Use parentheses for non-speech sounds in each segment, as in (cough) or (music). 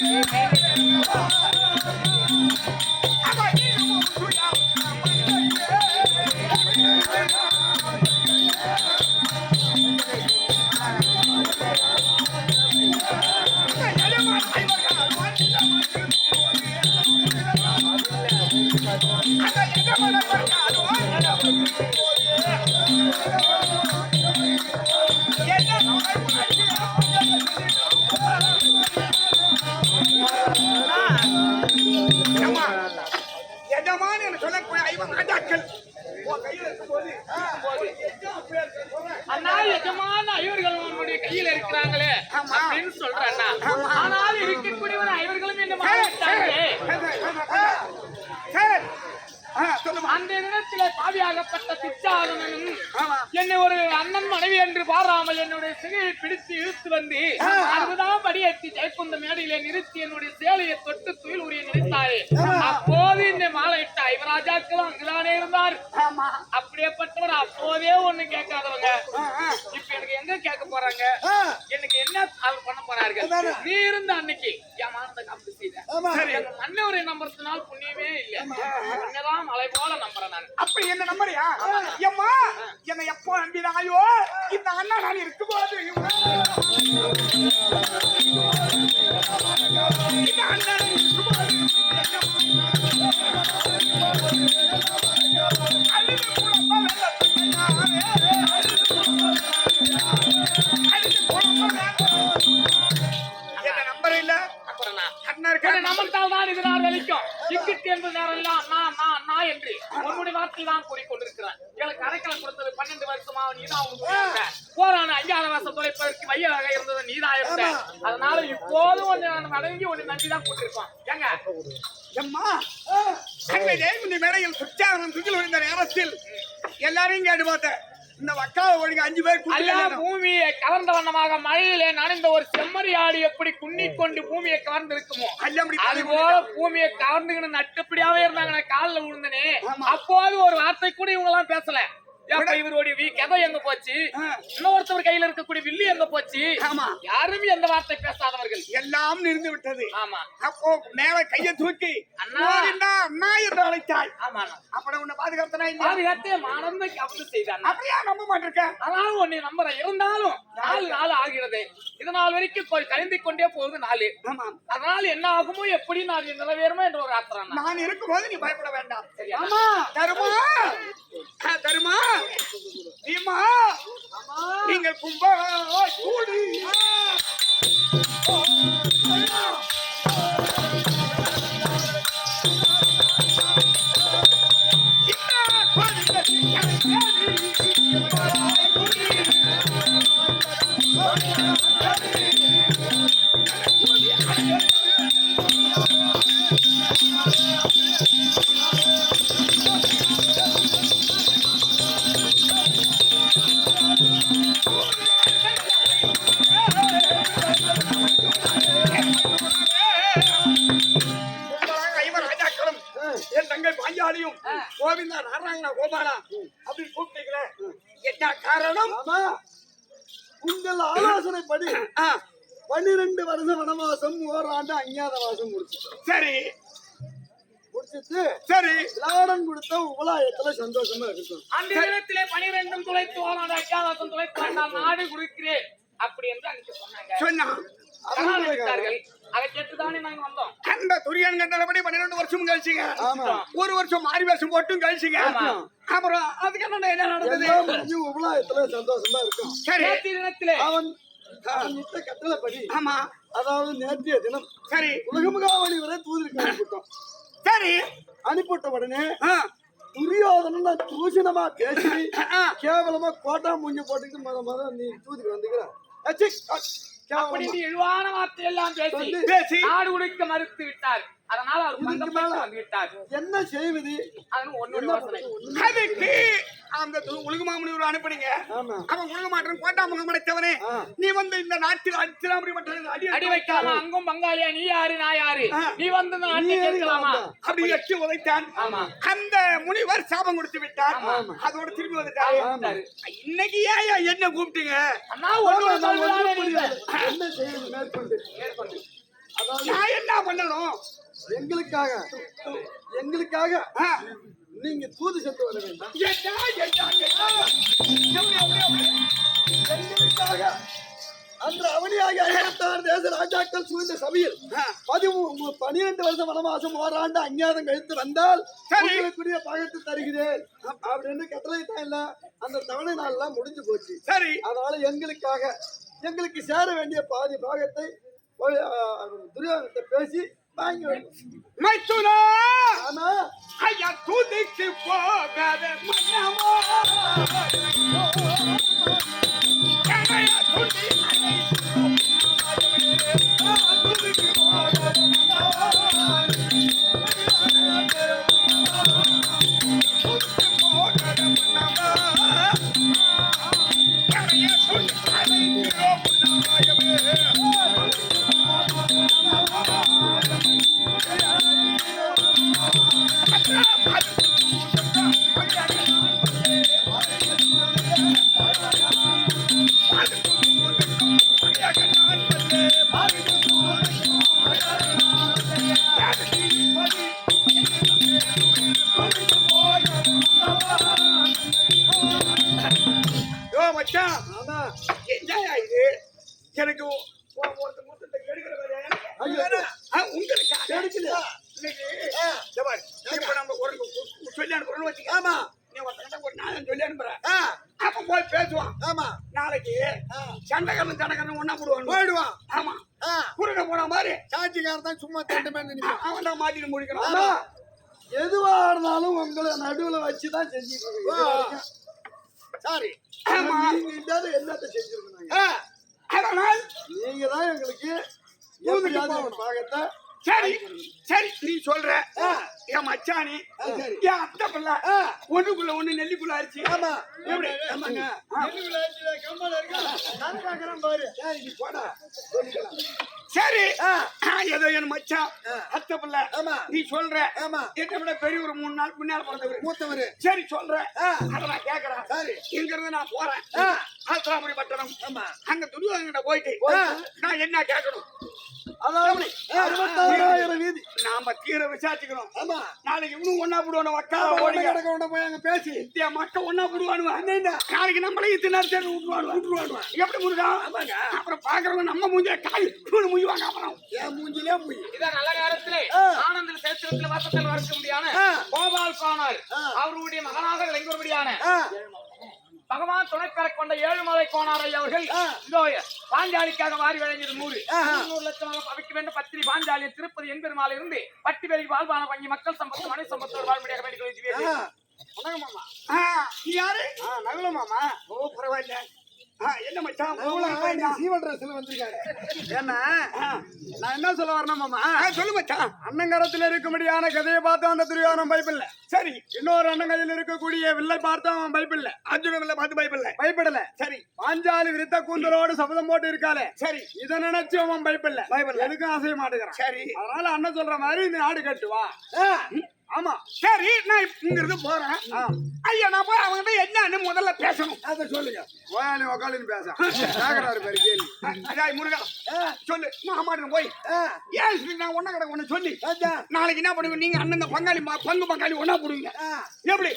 ஏம்மா, அந்த இடத்திலே பாவியாகப்பட்ட பிச்சாதனனும் ஆமா. என்னை ஒரு அண்ணன் மனைவி என்று பாராமல் என்னுடைய சிகையை பிடித்து இழுத்து வந்து அதுதான் படியேற்றி ஜெயக்குந்த மேடையிலே நிறுத்தி என்னுடைய சேலையை தொட்டு துயில் உரிய நினைத்தாரே. அப்போது என்னை மாலையிட்ட ஐவராஜாக்களும் அங்குதானே இருந்தார். அப்படியேப்பட்டவர் அப்போதே ஒண்ணு கேட்காதவங்க. இப்ப எனக்கு எங்க கேட்க போறாங்க? எனக்கு என்ன அவர் பண்ண அதானே. நீ இருந்த அன்னைக்கு மானத்தை காப்பு செய்த. மன்னவரை நம்புறதுனால புண்ணியமே இல்ல. உன்னைதான் மலை போல நம்புறேன் நான். அப்படி என்ன நம்பறியா? எம்மா என்னை எப்போ நம்பினாயோ இந்த அண்ணா நான் இருக்கும்போது எல்லாரையும் கேட்டு பார்த்தேன். இந்த வக்கால ஒழுங்கு அஞ்சு பேர் கூட்டிட்டு பூமியை கவர்ந்த வண்ணமாக மழையிலே நனைந்த ஒரு செம்மறி ஆடு எப்படி குன்னி கொண்டு பூமியை கவர்ந்து இருக்குமோ அப்படி அதுபோல பூமியை கவர்ந்துக்கிட்டு நட்டுப்படியாவே இருந்தாங்க. நான் காலில் விழுந்தனே. அப்போது ஒரு வார்த்தை கூட இவங்க எல்லாம் பேசல. இவருடைய கதை எங்க போச்சு. இன்னொருத்தவர் கையில இருக்கக்கூடிய வில்லி எங்க போச்சு? ஆமா. யாருமே எந்த வார்த்தை பேசாதவர்கள். எல்லாம் நிறுந்து விட்டது. ஆமா. அப்போ மேல கையை தூக்கி அண்ணா. அண்ணா என்று அழைத்தாய். ஆமா அப்படி உன்னை பாதுகாத்தனா இல்லையா? பாதுகாத்தே மானந்த கவர்ந்து செய்தான் அப்படியா நம்ப மாட்டிருக்க? அதாவது உன்னை நம்புறேன் இருந்தாலும் நாலு நாள் ஆகிறது. இது நாள் வரைக்கும் கொ- கழிந்து கொண்டே போகுது நாலு ஆமா. அதனால என்ன ஆகுமோ எப்படி நான் நிறைவேறுமோ என்ற ஒரு ஆத்திரம். நான் இருக்கும்போது நீ பயப்பட வேண்டாம். சரியா? தருமா. தருமா. நீமா நீங்கள் கும்ப கூடி ஓராண்டு அஞ்ஞாத வாசம் முடிச்சிட்டோம் சரி. முடிச்சிட்டு சரி. விளாடம் கொடுத்த உபலாயத்துல சந்தோஷமா இருக்கும். அந்த இடத்திலே பனிரெண்டும் துளைத்து ஓராத அஜாதம் துளைத்து வேண்டாம் நாடு கொடுக்கிறேன் அப்படி என்று அன்னைக்கு சொன்னாங்க. அதை கேட்டுதானே நாங்க வந்தோம். அந்த துரியன் கண்டபடி பன்னிரெண்டு வருஷம் கழிச்சுங்க. ஒரு வருஷம் மாறி வேஷம் போட்டும் கழிச்சுங்க. அப்புறம் அதுக்கு என்ன நடந்தது? உபலாயத்துல சந்தோஷமா இருக்கும். சரி தினத்திலே அவன் இட்ட கட்டளைப்படி ஆமா. அதாவது நேற்றைய தினம் சரி. உலகமுகாவளி வரை தூதருக்கு அனுப்பிவிட்டோம். சரி. அனுப்பிவிட்ட உடனே நான் தூஷணமா பேசி. கேவலமா கோட்டா மூஞ்சி போட்டுக்கிட்டு மத மத நீ தூதுக்கு வந்துக்கிற இழிவான வார்த்தை எல்லாம் பேசி பேசி நாடு கொடுக்க மறுத்து விட்டார் அதனால அவர் வந்து விட்டார் என்ன செய்வது? யோசனை அதுக்கு அந்த உலக மாமனிவர் அனுப்புனீங்க. அவன் உலக மாற்றம் கோட்டா முகம் அடைத்தவனே ஆ. நீ வந்து இந்த நாட்டில் அச்சிராமணி மற்ற அடி அடி வைக்கலாமா? அங்கும் பங்காளியா? நீ யாரு? நான் யாரு. நீ வந்து நான் அப்படி எட்டி உதைத்தான். அந்த முனிவர் சாபம் கொடுத்து விட்டார். அதோட திரும்பி வந்துட்டாரு. இன்னைக்கு ஏன் என்ன கூப்பிட்டீங்க? நான். என்ன செய்வது மேற்கொண்டு. மேற்கொண்டு. அதாவது நான் எங்களுக்காக. எங்களுக்காக. ஆ. நீங்க தூது சென்று வர வேண்டாம் அன்று அவனியாக ஐம்பத்தாறு தேச ராஜாக்கள் சூழ்ந்த சபையில். பதிமூணு பனிரெண்டு வருஷம் வனவாசம் ஓராண்டு அஞ்ஞாதம் கழித்து வந்தால். உங்களுக்குரிய பகத்து தருகிறேன் அப்படின்னு கட்டளை தான் இல்ல அந்த தவணை நாள்லாம் முடிஞ்சு போச்சு சரி அதனால எங்களுக்காக எங்களுக்கு சேர வேண்டிய பாதி பாகத்தை துரியோகத்தை பேசி. மைத்துனா ஐயா தூதிக்கு போகாத மன்னவா துதி சாட்சிக்காரன் தான் சும்மா தண்டுமே நினைப்பான் அவன் தான் மாட்டிட்டு முடிக்கணும். ஆனா எதுவா இருந்தாலும் உங்களை நடுவுல வச்சுதான் செஞ்சுட்டு இருக்கோம். சரி. என்னத்த செஞ்சிருக்கணும் நீங்க தான் எங்களுக்கு பாகத்தை சரி சரி. நீ சொல்ற. என் மச்சானி சரி. என் அத்தை பிள்ளை. ஒண்ணுக்குள்ள ஒண்ணு நெல்லிக்குள்ள அரிசி. ஆமா. எப்படி? ஆமாங்க. ஆ. சரி, நீ போடா. சொல்லிக்கலாம். சரி. ஆ, ஏதோ என் மச்சான். அத்தை பிள்ளை. ஆமா. நீ சொல்ற. ஆமா. என்னை விட பெரிய ஒரு மூணு நாள் முன்னால பிறந்தவர். மூத்தவரு. சரி சொல்ற. ஆ. அத நான் கேக்குறேன் சரி. இங்க இருந்து நான் போறேன். ஆத்திராபுரி பட்டணம் ஆமா. அங்க துணிவாங்கிட்ட போயிட்டு. நான் என்ன கேட்கணும்? அதாவது நாம கீரை விசாரிச்சுக்கணும் ஆமா. நாளைக்கு இவனும் ஒன்னா போடுவான வக்கா ஓடி கிடக்க கொண்டு போய் அங்க பேசி. என் மக்கள் ஒன்னா போடுவானுவா. நாளைக்கு நம்மளே இத்தனை நேரம் சேர்ந்து விட்டுருவானுவா விட்டுருவானுவா எப்படி முருகா? அப்புறம் பாக்குறவங்க நம்ம மூஞ்ச காய் தூணு முய்வாங்க அப்புறம். என் மூஞ்சிலே முய். இதான் நல்ல நேரத்திலே ஆ. ஆனந்த சேத்திரத்தில் வாசத்தில் வரக்க முடியான. கோபால் ஆ. அவருடைய மகனாக விளங்கும்படியான ஆ, பகவான் துணைப்பெற கொண்ட ஏழுமலை கோணாரை அவர்கள். இதோ பாஞ்சாலிக்காக வாரி வழங்கியது நூறு. நூறு லட்சம் பவிக்க வேண்டும். பத்திரி பாஞ்சாலி திருப்பதி எம்பெருமாள் இருந்து பட்டி பெருகி வாழ்வான வங்கி மக்கள் சம்பத்து மனை சம்பத்தோடு வாழ்முடியாக வேண்டிக். கொள்கிறேன். யாரு? மாமா. ஓ பரவாயில்ல. என்ன மச்சான்? சீவல் ட்ரெஸ்ல வந்திருக்காரு. ஏன்னா நான் என்ன சொல்ல வரணும் மாமா? சொல்லு மச்சான். அண்ணங்கரத்தில் இருக்கும்படியான கதையை பார்த்தோம் அந்த துரியோனம் பைபிள்ல. சரி. இன்னொரு அண்ணங்கையில் இருக்கக்கூடிய வில்லை பார்த்தோம் அவன் பைபிள்ல. அர்ஜுனமில்ல பார்த்து பைபிள்ல. பயப்படல. சரி. பாஞ்சாலி விருத்த கூந்தலோடு சபதம் போட்டு இருக்காளே. சரி. இதை நினைச்சு அவன் பயப்படல பயப்படல. எதுக்கும் அசைய மாட்டேங்கிறான் சரி. அதனால அண்ணன் சொல்ற மாதிரி இந்த நாடு கட்டுவா. ஆமா. சரி நான் இப்ப இங்க இருந்து போறேன். ஐயா நான் போய் அவங்ககிட்ட என்னன்னு முதல்ல பேசணும். அத சொல்லுங்க. ஓயாளி உக்காளின்னு பேச. (laughs) கேக்குறாரு பேரு கேள்வி அதாய் முருகா. சொல்லு. மாமாட்டு போய். ஏன் நான் ஒன்ன கிடக்கு ஒண்ணு சொல்லி. நாளைக்கு என்ன பண்ணுவீங்க? நீங்க அண்ணன் பங்காளி பங்கு பங்காளி ஒண்ணா போடுவீங்க. எப்படி?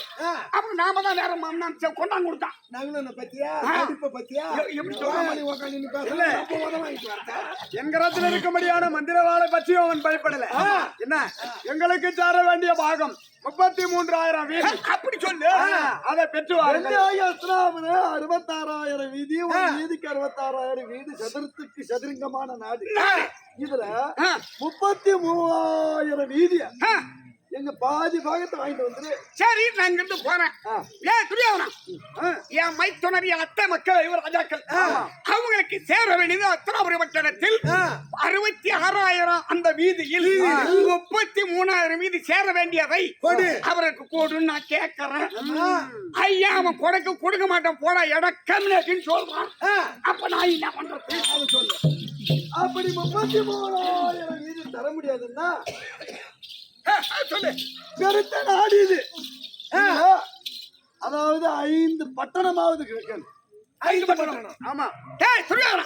அப்புறம் நாம தான் மாமனான் செ- கொண்டாந்து கொடுத்தான் நகுலனை பத்தியா. படிப்பை பத்தியா? எப்படி மாதிரி? உக்காளின்னு பேசல எங்கரத்தில் இருக்கும்படியான மந்திரவாளை பற்றி அவன் பயப்படல. என்ன? எங்களுக்கு சார வேண்டிய பாகம். முப்பத்தி மூன்றாயிரம் வீடு அப்படி சொல்லு. அதை பெற்று அறுபத்தாறாயிரம் வீதி ஒரு வீதிக்கு அறுபத்தாறாயிரம் வீடு சதுரத்துக்கு சதுரங்கமான நாடு. இதுல. முப்பத்தி மூவாயிரம் வீதி ஆ, எங்க பாதி பாகத்தை வாங்கிட்டு வந்துரு. சரி நான் இங்க இருந்து போறேன். ஏன் துரியாவனா என் மைத்துனர் என் அத்தை மக்கள் இவர் ராஜாக்கள். அவங்களுக்கு சேர வேண்டியது அத்தனாபுரி பட்டணத்தில் அறுபத்தி ஆறாயிரம் அந்த வீதியில் முப்பத்தி மூணாயிரம் வீதி சேர வேண்டியதை அவருக்கு கொடுன்னு நான் கேட்கறேன். ஐயா அவன் கொடுக்க கொடுக்க மாட்டான். போடா இடக்கம்னு சொல்றான். அப்ப நான் என்ன பண்றது? அது சொல்லு அப்படி முப்பத்தி மூணாயிரம் வீதி தர முடியாதுன்னா சொல்லு. பெருத்த நாடு இது அதாவது ஐந்து பட்டணமாவது கிடைக்கணும் ஐந்து பட்டணம். ஆமா. டேய் துரியாவனா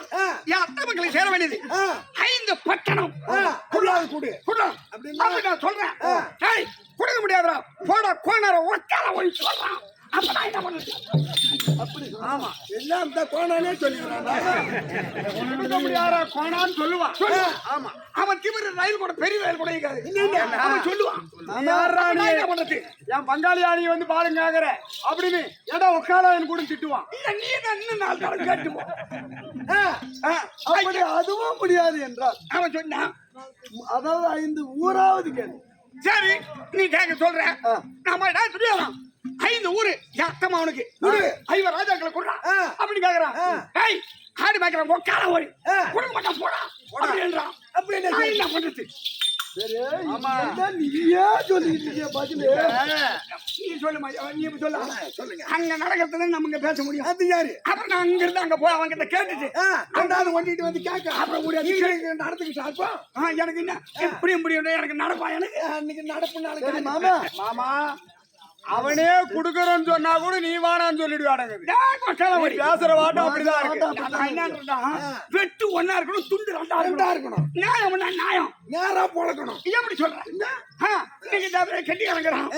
என் அத்தை மக்களுக்கு சேர வேண்டியது. ஐந்து பட்டணம். ஏதாவது கொடு. குடு. அப்படின்னா? அப்படி நான் சொல்றேன். டேய் கொடுக்க முடியாதுடா. போடா கோணர ஒட்டால ஒளி சொல்றான். அப்ப நான் என்ன பண்ணுறது அப்படி ஆமா. எல்லாம் இந்த கோணானே கொடுக்க முடியாதா கோணான்னு சொல்லுவான் ஆமா. அவன் திமிரு ரயில் கூட பெரிய ரயில் கூட இருக்காது அவன் சொல்லுவான் யாரா என்ன பண்றது? என் பங்காளி ஆணி வந்து பாருங்க அப்படின்னு ஏடா உட்கார கூட திட்டுவான். இல்ல நீ இன்னும் நாலு காலம் கேட்டு போ. ஆ, ஆ, அப்படி அதுவும் முடியாது என்றால். அவன் சொன்னான் அதாவது ஐந்து ஊராவது கேள்வி சரி நீ கேட்க சொல்ற. நம்ம என்ன துணியலாம் ஐந்து ஊரு எத்தமா அவனுக்கு? குடு. ஐவர் ராஜாக்களை கொடுறான் ஆ. அப்படி கேக்குறான். ஏய் ஆடு மேய்க்கிறான் உக்கால ஓடி. கொடுக்க மாட்டான் போடா. அப்படின்றான் அப்படி என்ன பண்றது? சரி ஆமா. நீயே சொல்லிட்டு இருக்கிய பதிலு நீ சொல்லு மச்சான், நீ இப்ப சொல்லு. சொல்லுங்க. அங்க நடக்கிறதுல நம்ம இங்க பேச முடியும். அது யாரு? அப்புறம் நான் அங்க இருந்து அங்க போய் அவங்க கிட்ட கேட்டுட்டு ஆ, ரெண்டாவது ஒண்டிட்டு வந்து கேட்க. அப்புறம் முடியாது. நீங்க நடத்துக்கிட்டு அப்போ எனக்கு என்ன? எப்படி முடியும் எனக்கு நடப்பா எனக்கு? அன்னைக்கு நடப்பு நாளைக்கு மாமா. மாமா. அவனே குடுக்கறன்னு சொன்னா கூட நீ வாடான்னு சொல்லிடுவாடங்க. பேசுற வாட்டம் அப்படிதான் இருக்கு. வெட்டு ஒண்ணா இருக்கணும் துண்டு ரெண்டா இருக்கணும். நியாயம் நியாயம்? நேரா பொழக்கணும் எப்படி சொல்றேன் ஆ, இன்னைக்கு அப்படியே கட்டி இறங்குறான்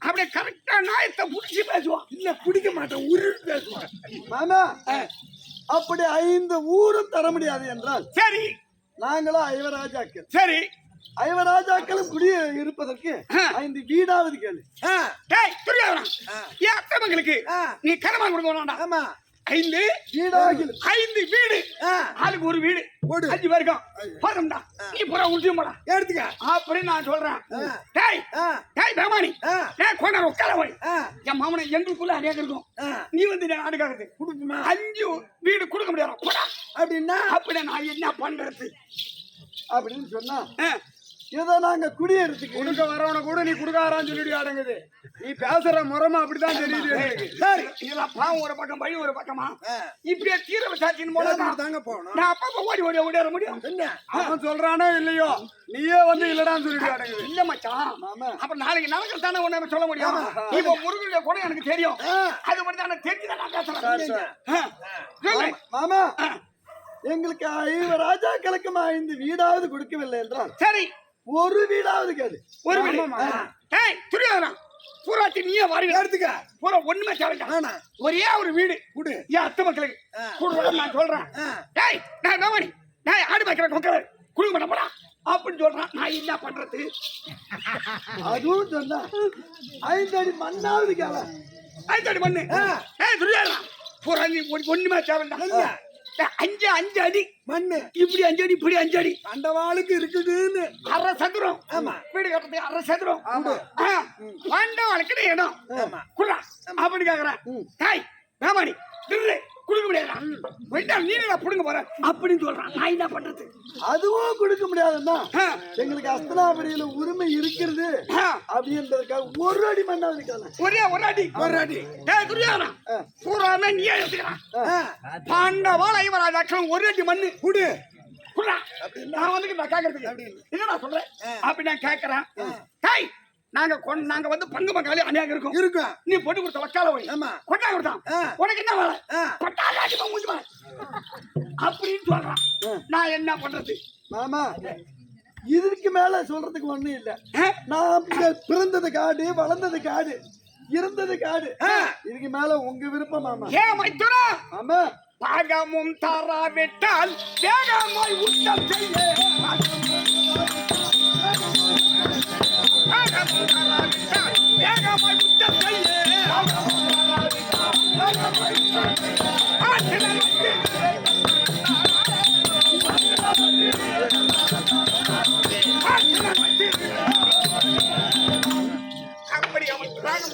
அப்படியே கரெக்டா நியாயத்தை புடிச்சு பேசுவான். இல்ல பிடிக்க மாட்டேன் உரு பேசுவான். மாமா அப்படி ஐந்து ஊரும் தர முடியாது என்றால் சரி. நாங்களும் ஐவராஜாக்கள். சரி. ஐவராஜாக்களும் குடிய இருப்பதற்கு. ஐந்து வீடாவது கேளு. டேய் துரியோதனா ஏன் அத்தமங்களுக்கு ஆ. நீ கடமா கொடுக்க வேண்டாம் ஆமா. ஐந்து வீடாவது ஐந்து வீடு. ஆளுக்கு ஒரு வீடு. போடு. அஞ்சு பேருக்கும் போதும்டா நீ பூரா உண்டியும் போடா எடுத்துக்க. அப்படின்னு நான் சொல்றேன். டேய். டேய் பேமானி. டேய் கொண்டாட உட்கார போய். என் மாமனை எங்களுக்குள்ள அநேகம் இருக்கும். நீ வந்து நான் ஆடுகாக்குது குடுக்குமா? அஞ்சு வீடு கொடுக்க முடியாது? போடா. அப்படின்னா? அப்படி நான் என்ன பண்றது? அப்படின்னு சொன்னா ஏதோ நாங்க குடியெடுத்துக்கு கொடுக்க வரவன கூட நீ குடுக்காரான்னு சொல்லிட்டு அடங்குது நீ பேசுற முறமா அப்படிதான் தெரியுது எனக்கு. சரி. இதெல்லாம் பாவம் ஒரு பக்கம் வழி ஒரு பக்கமா. இப்படியே தீர விசாரிச்சின் போல தாங்க போகணும். நான் அப்பப்ப ஓடி ஓடி ஓடிட முடியும். என்ன? அவன் சொல்றானோ இல்லையோ நீயே வந்து இல்லடான்னு சொல்லிட்டு அடங்குது இல்ல மச்சான். அப்ப நாளைக்கு நடக்கிறது தானே ஒண்ணு சொல்ல முடியும்? ஆமா. இப்போ முருகனுடைய கூட எனக்கு தெரியும். அது மட்டும் தான் தெரிஞ்சுதான் நான் பேசுறேன். மாமா. எங்களுக்கு ஐந்து ராஜாக்களுக்கும் ஐந்து வீடாவது கொடுக்கவில்லை என்றால்? சரி. ஒரு வீடாவது கேளு. ஒரு வீடு. ஏய் துரியோதனா பூராத்தி நீயே வாருங்க எடுத்துக்க. பூரா ஒண்ணுமே தேவையா ஆனா. ஒரே ஒரு வீடு. குடு. என் அத்தை மக்களுக்கு. கொடுறேன் நான் சொல்றேன். டேய் நான் நவனி டேய் ஆடு வைக்கிற கொக்கர குடுக்க மாட்டேன் போடா. அப்படின்னு சொல்றான். நான் என்ன பண்றது? அதுவும் சொன்னா. ஐந்து அடி மண்ணாவது கேள. ஐந்தாடி மண்ணு. ஏய் துரியோதனா பூரா நீ ஒண்ணு- ஒண்ணுமே தேவையா அஞ்சு அஞ்சு அடி. மண்ணு. இப்படி அஞ்சு அடி இப்படி அஞ்சு அடி. அந்த வாளுக்கு இருக்குதுன்னு. அரை சதுரம். ஆமா. வீடு கட்டுறதுக்கு அரை சதுரம். ஆமா. வாண்ட வழக்கிட இடம். ஆமா. குள்ளா அப்படின்னு கேக்குறேன். தாய் திரு குடுக்க முடியாது வேண்டாம் நீ நான் புடுங்க போற. அப்படின்னு சொல்றான். நான் என்ன பண்றது? அதுவும் கொடுக்க முடியாதுன்னா. எங்களுக்கு அஸ்தனாபடியில உரிமை இருக்கிறது. அப்படின்றதுக்காக ஒரு அடி மண்ணாவது கேள ஒரே ஒரு அடி ஒரு அடி. ஆ. பூராமே நீயே எடுத்துக்கிறான் ஆ. பாண்டவா ஐவராஜாக்கள் ஒரு அடி மண்ணு. குடு. நான் வந்து நான் கேக்குறதுக்கு. என்னடா சொல்றேன் அப்படி நான் கேக்குறேன். தாய் நாங்க கொண்டு நாங்க வந்து பங்கு பங்காளி அநியாக இருக்கோம். இருக்கும். நீ பொண்ணு கொடுத்த வக்கால போய் ஆமா. கொட்டா கொடுத்தான். உனக்கு என்ன வேலை? ஆ. கொட்டாங்க அடிமா மூஞ்சி மேல. அப்படின்னு சொல்றான். நான் என்ன பண்றது? மாமா இதுக்கு மேல சொல்றதுக்கு ஒண்ணும் இல்ல? நான் பிறந்தது காடு வளர்ந்தது காடு இருந்தது காடு இதுக்கு மேல உங்க விருப்பம் மாமா. ஏன் மைத்துனா! ஆமா. பாகமும் தராவிட்டால் வேகமாய் உட்டம் செய்ய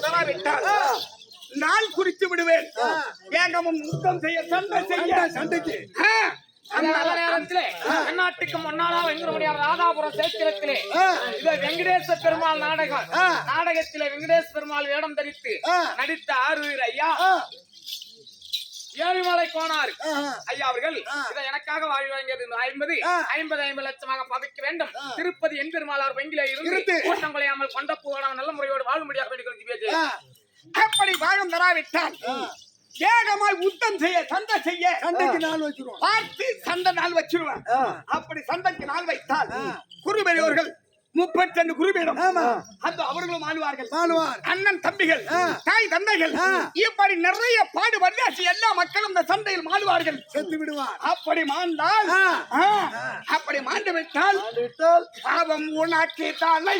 தராவிட்டால் நான் குறித்து விடுவேன். வேகமும் யுத்தம் செய்ய சண்டை செய்ய? சண்டைக்கு. அந்த நேரத்திலே முடியாத ராதாபுரம் சேத்திரத்திலே இது வெங்கடேச பெருமாள் நாடகம். நாடகத்திலே வெங்கடேச பெருமாள் வேடம் தரித்து. நடித்த ஆறுவீர் ஐயா. ஏழுமலை கோனார். ஐயா அவர்கள் இதை எனக்காக வாழி வழங்கியது இந்த ஐம்பது. ஐம்பது ஐம்பது லட்சமாக பதைக்க வேண்டும். திருப்பதி என் பெருமாள் அவர் பெங்கில இருந்து. கூட்டம் குலையாமல் கொண்ட பூவான நல்ல முறையோடு வாழ முடியாது வேண்டிக் ஆ, அப்படி வாழும் தராவிட்டால்? வேகமாய் யுத்தம் செய்ய சண்டை செய்ய சண்டைக்கு நாள் வச்சிருவோம் பார்த்து சண்டை நாள் வச்சிருவேன். அப்படி சண்டைக்கு நாள் வைத்தால் குருபெரு பெரியோர்கள் முப்பத்தி ரெண்டு குருபீடம். அந்த அவர்களும் ஆளுவார்கள். மாணுவார் அண்ணன் தம்பிகள். தாய் தந்தைகள். இப்படி நிறைய பாடு வந்தாச்சு எல்லா மக்களும் இந்த சந்தையில் மாடுவார்கள் செத்து விடுவார். அப்படி மாண்டால் அப்படி மாண்டு விட்டால் பாவம் உனக்கு தலை.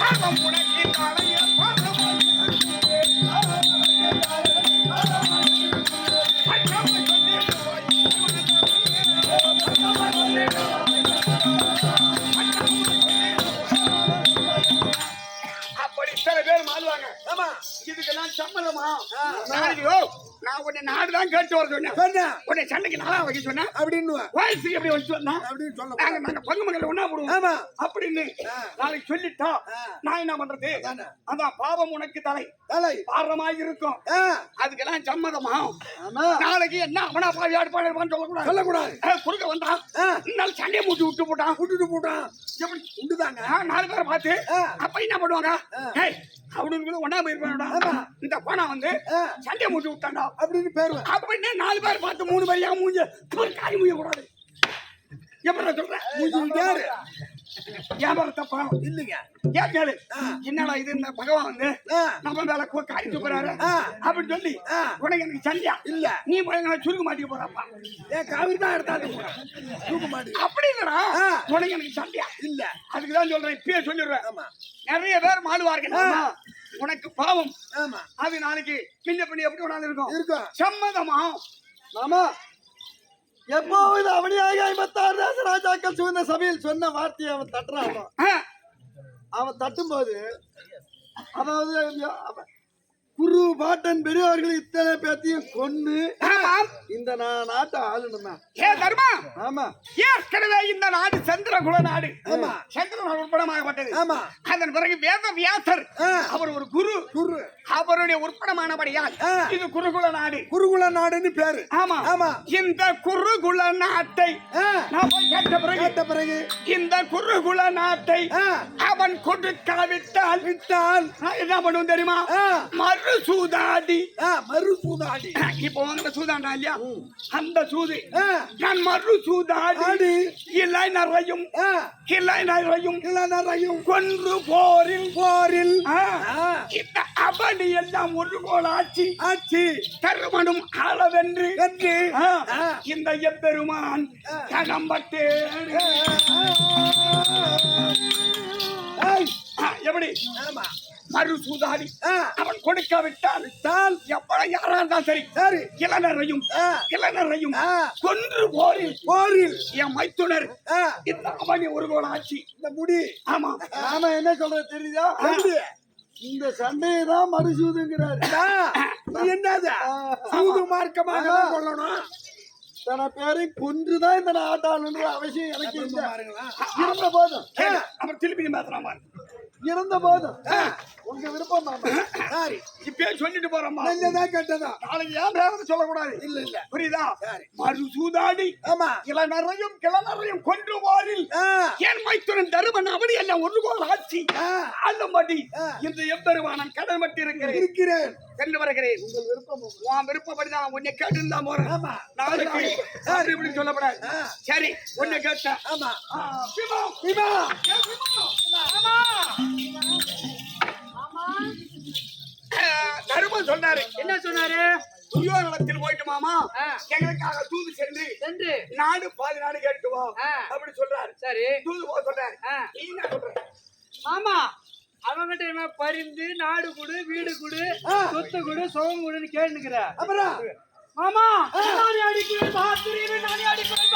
பாவம் இதுக்கெல்லாம் நான் உன்னை நாடுதான் கேட்டு வர சொன்னேன். சொன்ன? உன்னை சண்டைக்கு நாளா வைக்க சொன்னேன். அப்படின்னு வயசுக்கு எப்படி வந்து சொன்னா? அப்படின்னு சொல்ல நாங்க நாங்க பங்கு மகள் ஒண்ணா போடுவோம். ஆமா. அப்படின்னு. நாளைக்கு சொல்லிட்டா. நான் என்ன பண்றது? அதானே. பாவம் உனக்கு தலை. தலை. பாரமாய் இருக்கும் அதுக்கெல்லாம் சம்மதமா? நாளைக்கு என்ன அவனா பாவியாடு பாடுவான்னு சொல்லக்கூடாது. சொல்லக்கூடாது. குறுக்க வந்தான் இந்நாள் சண்டையை மூட்டி விட்டு போட்டான். விட்டுட்டு போட்டான். எப்படி? உண்டுதாங்க நாலு பேரை பார்த்து. அப்ப என்ன பண்ணுவாங்க? அவனுக்கு ஒன்னா போயிருப்பாடா. இந்த போனா வந்து. சண்டையை மூட்டி விட்டான்டா. அப்படின்னு பேருவேன் அப்படின்னு நாலு பேர் பார்த்து மூணு பேர் ஏன் மூஞ்ச ஒரு காய் மூஞ்ச கூடாது எப்படி சொல்றேன்? மூஞ்சிட்டாரு வியாபாரம் தப்பா இல்லைங்க. ஆ. என்னடா இது இந்த பகவான் வந்து நம்ம மேல கோ- காரி துப்புறாரு ஆ. அப்படின்னு சொல்லி. உனக்கு எனக்கு சண்டையா? இல்ல. நீ போய் எங்களை சுருக்க மாட்டிக்க போறப்பா? ஏன் காவிரி தான் எடுத்தாந்து போறான் தூக்க மாட்டி. அப்படி இல்லடா. உனக்கு எனக்கு சண்டையா? இல்ல. அதுக்கு தான் சொல்றேன் இப்பயே சொல்லிடுறேன். ஆமா. நிறைய பேர் மாடுவார்கள். உனக்கு பாவம். அது நாளைக்கு பின்ன பின்ன எப்படி வேணாலும் இருக்கும் இருக்கும் சம்மதமா? மாமா எப்போது அவனியாக ஐம்பத்தாறு ராஜராஜாக்கள் சுகந்த சபையில் சொன்ன வார்த்தையை அவன் தட்டுறான். அவன். தட்டும்போது அதாவது குரு பாட்டன் பெரியவர்கள் இத்தனை பேத்தையும் கொன்னு. இந்த நாட்டை ஆளணுமா? ஏ தர்மா! ஆமா. ஏற்கனவே இந்த நாடு சந்திரகுல நாடு. ஆமா. சந்திரன் உற்படமாகப்பட்டது ஆமா. அதன் பிறகு வேத வியாசர். அவர் ஒரு குரு. குரு. அவருடைய உற்படமானபடியால். இது குருகுல நாடு. குருகுல நாடுன்னு பேரு. ஆமா. ஆமா. இந்த குருகுல நாட்டை நான் கேட்ட பிறகு இந்த குருகுல நாட்டை அவன் கொடுக்காவிட்டால் விட்டால் என்ன பண்ணுவோம் தெரியுமா? மறு சூதாடி மறு சூதாடி இப்போ வந்து சூதாண்டா இல்லையா? அந்த சூது. நான் மறு சூதாடி ஆடி இலை நிறையும் கிளை நிறையும் இளநரையும் கொன்று போரில். போரில். இந்த அவனி எல்லாம் ஒரு கோல் ஆட்சி ஆட்சி தருமனும் அளவென்று என்று. இந்த எம்பெருமான் ஆ. எப்படி ஆமா. மறு சூதாடி. ஆ, அவன் கொடுக்காவிட்டால் தால் எவ்வளவு யாரா இருந்தாலும் சரி. சரி. இளநரையும் இளநரையும் கொன்று போரில். போரில். என் மைத்துனர். இந்த அவனி ஒரு கோல் ஆட்சி இந்த முடி. ஆமா. நாம என்ன சொல்றது தெரியுதா? இந்த சண்டையை தான் மறுசூதுங்கிறாரு என்னது? சூது மார்க்கமாக தான் கொள்ளணும். தன பேரை கொன்றுதான் இந்த நாட்டாளுன்ற அவசியம் எனக்கு. இருந்த போதும். அவர் திருப்பி பேசுறாமா இருந்த போதும். உங்க விருப்பம். சரி. இப்பயே சொல்லிட்டு போறோம்மா. நல்லதா கெட்டதா? நாளைக்கு ஏன் பேர சொல்லக்கூடாது? இல்ல இல்ல. புரியுதா? சரி. மறு சூதாடி ஆமா. இளநரையும் கிளநரையும் கொன்று போரில் ஆ, என் மைத்துனன் தருமன் அவனி எல்லாம் ஒன்று போல் ஆட்சி. ஆளும்படி. இந்த எம்பெருமானன் கடல் மட்டி இருக்கிறேன். இருக்கிறேன். சென்று வருகிறேன். உங்கள் விருப்பம் உன் விருப்பப்படிதான் உன்னை கேட்டு இருந்தா போறேன். ஆமா. நாளைக்கு அப்படி இப்படி சொல்லப்படாது. சரி உன்னை கேட்டேன். ஆமா. சிவா, விமா. ஏ சொன்னாரு என்ன சொன்னாரு துரியோதனத்தில் போயிட்டு மாமா. எங்களுக்காக தூது சென்று சென்று நாடு பாதி நாடு கேட்டுவோம். அப்படி சொல்றாரு சரி தூது போக சொல்றாரு. நீ என்ன சொல்ற ஆமா அவங்கிட்ட என்ன பரிந்து நாடு கொடு வீடு கொடு. சொத்து கொடு சுகம் கொடுன்னு கேட்டுக்கிற அப்புறம் மாமா நானே அடிக்கிறேன் பாத்துறேன் நானே அடிக்கிறேன்.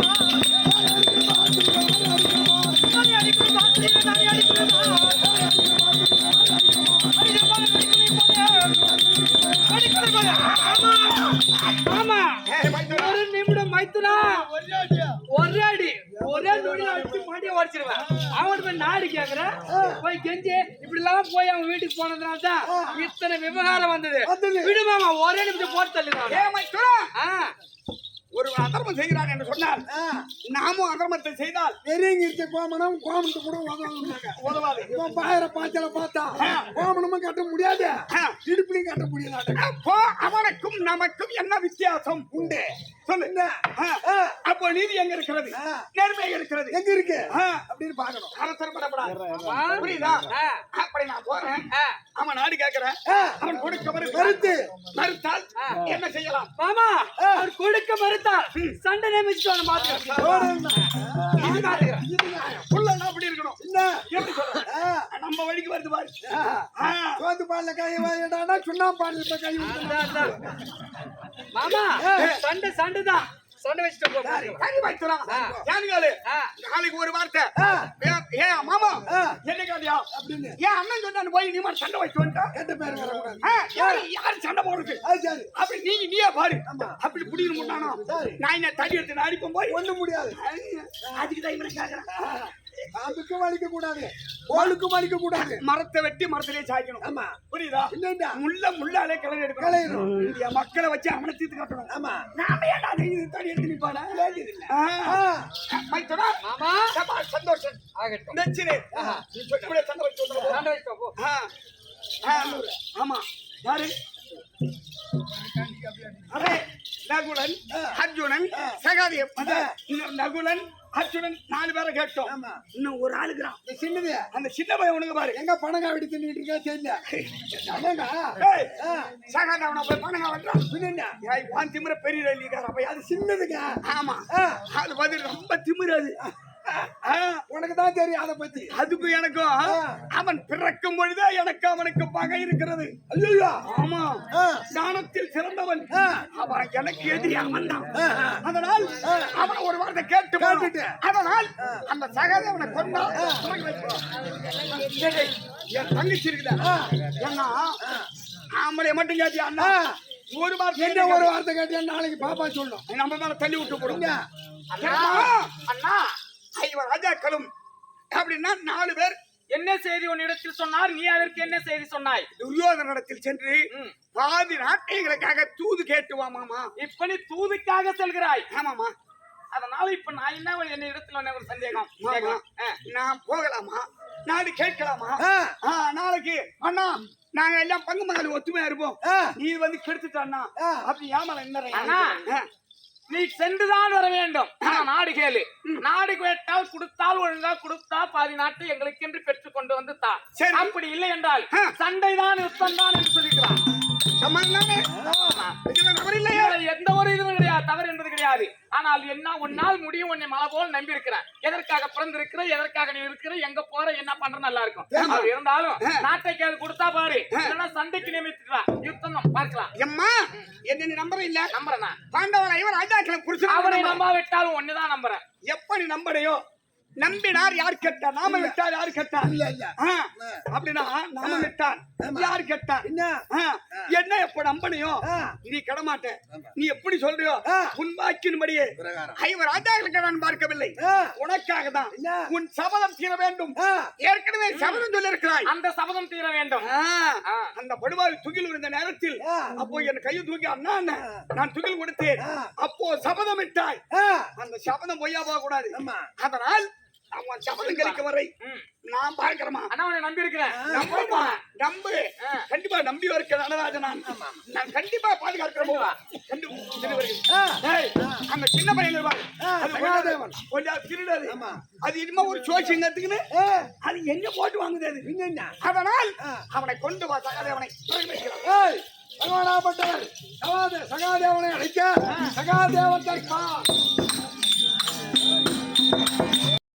நானே அடிக்கிறேன் நானே அடிக்கிறேன் பா. அடிக்கிறேன் ஆமா. ஒரு நிமிடம் மைத்துனா. ஒரே அடி. ஒரே நொடி அடிச்சு மாட்டிய உடச்சிருவேன். அவன் போய் நாடு கேக்குற போய் கெஞ்சி இப்படி எல்லாம் போய் அவன் வீட்டுக்கு போனதுனால தான் இத்தனை விவகாரம் வந்தது. விடுமாமா ஒரே நிமிஷம் போட்டு ஒரு ஒருவர் அதர்மம் செய்கிறார் என்று சொன்னால் நாமும் அதர்மத்தை செய்தால் பெரியவங்க இருக்க கோமணம் கோமணத்து கூட உதவாது இவன் பாயிர பாய்ச்சல பார்த்தா கோமணமும் கட்ட முடியாது. இடுப்புலையும் கட்ட முடியாது அப்போ அவனுக்கும் நமக்கும் என்ன வித்தியாசம்? உண்டு. சொல்லு. என்ன? ஆ. ஆ, அப்போ நீதி எங்க இருக்கிறது. நேர்மை எங்க இருக்கிறது? எங்க இருக்கு. அப்படின்னு பாக்கணும் அவசரப்படக்கூடாது புரியுதா? அப்படி நான் போறேன். அவன் நாடு கேட்கிறேன் ஆ. அவன் கொடுக்க மறுத்து மறுத்து. மறுத்தால் என்ன செய்யலாம்? மாமா அவர் கொடுக்க மறுத்தார் சண்டை நியமிச்சுட்டு நியாயம். புள்ளன்னா அப்படி இருக்கணும். நம்ம வழிக்கு வருது பாரு. சோத்து பால்ல கை வாங்கிட்டானா சுண்ணாம்பு பால்ல இப்ப கை. மாமா சண்டை சண்டை தான் சண்டை வச்சுட்டு போ கறி வைத்துறான் ஏனுங்களே நாளைக்கு ஒரு வார்த்தை. ஏ- ஏ மாமா. ஆ. என்ன கேட்டியா அப்படின்னு. ஏன் அண்ணன் சொன்னான்னு போய் நீ மாதிரி சண்டை வச்சு வந்துட்டா? கெட்ட பேர் யாரு யாரு சண்டை போடுறது? அப்படி நீ நீயே பாரு. அப்படி புடிக்க முட்டானோ? சரி. நான் என்ன தடி எடுத்து நான் அடிப்போம் போய்? ஒண்ணு முடியாது. அதுக்கு தான் இவனை கேட்கறேன் கூடாது கோளுக்கும் கூடாது. மரத்தை வெட்டி மரத்திலே சாய்க்கணும். ஆமா. புரியுதா? என்னண்டா? முள்ள முள்ளாலே கிளறி எடுக்கணும். இந்திய மக்களை வச்சு அவனை தீர்த்து காட்டணும். ஆமா. நாம ஏன்டா அதை இது தடி எடுத்து நிப்பானா ஆ, மைத்தனா மாமா. சந்தோஷம் ஆகட்டும். நெச்சிரே நீ சொல்லி கூட சண்டை வச்சு. சண்டை போ. ஆமா. யாரு? அரே. நகுலன் அர்ஜுனன். இன்னும் நகுலன் அர்ஜுனன் நாலு பேரை கேட்டோம். இன்னும் ஒரு ஆளுக்குறான் இந்த சின்னது அந்த சின்ன பையன் உனக்கு பாரு. எங்க பணம் காவடி தின்னுட்டு இருக்கா தெரியல. ஏய், ஆ, சகாதேவனை போய் பணங்க வந்தான் பின்ன வான் திமிர பெரிய ரல்லிக்கார அப்ப அது சின்னதுங்க? ஆமா. அது வந்து ரொம்ப திமிரு அது. உனக்கு தான் தெரியும் அதை பத்தி. அதுக்கும் எனக்கும் அவன் பிறக்கும் பொழுதே எனக்கு அவனுக்கு பகை இருக்கிறது. ஐயோ ஆமா. ஞானத்தில் சிறந்தவன். அவன் எனக்கு எதிரி அவன் தான். அதனால் அவன் ஒரு வார்த்தை கேட்டு. கேட்டுட்டு. அதனால் அந்த சகாதேவனை கொண்டா என் தங்கச்சி இருக்குதா? ஏன்னா ஆம்பளை மட்டும் கேட்டியா அண்ணா. ஒரு வார்த்தை என்ன ஒரு வார்த்தை கேட்டியா நாளைக்கு பாப்பா சொல்லும். நம்ம மேல தள்ளி விட்டு போடுங்க என்ன? அண்ணா ஐவர் ராஜாக்களும். அப்படின்னா நாலு பேர். என்ன செய்தி உன்னிடத்தில் சொன்னார்? நீ அதற்கு என்ன செய்தி சொன்னாய்? துரியோதனிடத்தில் சென்று. பாதி நாட்டைகளுக்காக தூது கேட்டு வா மாமா. இப்ப நீ தூதுக்காக செல்கிறாய். ஆமாமா அதனால இப்ப நான் என்ன என்ன இடத்துல என்ன ஒரு சந்தேகம். நான் போகலாமா? நாடு கேட்கலாமா? நாளைக்கு. அண்ணா நாங்க எல்லாம் பங்கு மகள் ஒத்துமையா இருப்போம். நீ வந்து கெடுத்துட்ட அண்ணா. ஆ. அப்படி ஏமால என்ன? அண்ணா. நீ சென்றுதான் வர வேண்டும் நாடு கேளு நாடு கேட்டால் கொடுத்தால் ஒழுங்கா கொடுத்தா பாதி நாட்டை எங்களுக்கு என்று பெற்றுக் கொண்டு வந்து தா. அப்படி இல்லை என்றால். சண்டைதான் யுத்தம் தான் என்று சொல்லிக்கிறான் எந்த ஒரு இதுவும் கிடையாது. தவறு என்பது கிடையாது. ஆனால் என்ன உன்னால் முடியும் உன்னை மலை போல் நம்பி இருக்கிறேன் எதற்காக பிறந்திருக்கிற எதற்காக நீ இருக்கிற எங்க போற? என்ன பண்ற நல்லா இருக்கும். அது இருந்தாலும் நாட்டை கேள்வி கொடுத்தா பாரு. சண்டைக்கு நியமித்துக்கலாம் யுத்தம் பார்க்கலாம். எம்மா? என்ன நீ நம்புற இல்ல. நம்புறேன்? நான். பாண்டவன் ஐவர் ராஜாக்களை புடிச்சு அவனை நம்பாவிட்டாலும் ஒண்ணுதான் நம்புறேன். எப்ப நீ நம்புறையோ? நம்பினார் யார் கெட்டா நாம விட்டார் யார் கெட்டா இல்ல இல்ல. அப்படின்னா நாம விட்டார் யார் கெட்டா என்ன? எப்ப நம்பனையோ. நீ கடமாட்ட நீ எப்படி சொல்றியோ. உன் வாக்கின்படியே. ஐவர் ராஜாக்களுக்கு நான் பார்க்கவில்லை. உனக்காக தான்? உன் சபதம் தீர வேண்டும். ஏற்கனவே சபதம் சொல்லியிருக்கிறாய். அந்த சபதம் தீர வேண்டும். அந்த படுவாய் துகில் விழுந்த நேரத்தில். அப்போ என் கையை தூக்கி அண்ணா அண்ணா, நான் துகில் கொடுத்தேன். அப்போ சபதம் இட்டாய். ஆ, அந்த சபதம் பொய்யா போக கூடாது. அதனால் அவன் சபதம் கழிக்க வரை. நான் பார்க்கிறமா உன்னை நம்பி இருக்கிறேன் நம்புமா? நம்பு. கண்டிப்பா நம்பி இருக்க நடராஜன் நான். நான் கண்டிப்பா பாதுகாக்கிறோம் அந்த சின்ன பையன். கொஞ்சம் திருடாது. அது இனிமே ஒரு ஆ, அது எங்க போட்டு வாங்குது அது? அதனால். அவனை கொண்டு வா சகாதேவனை. சகாதேவனை அழைக்க. சகாதேவன்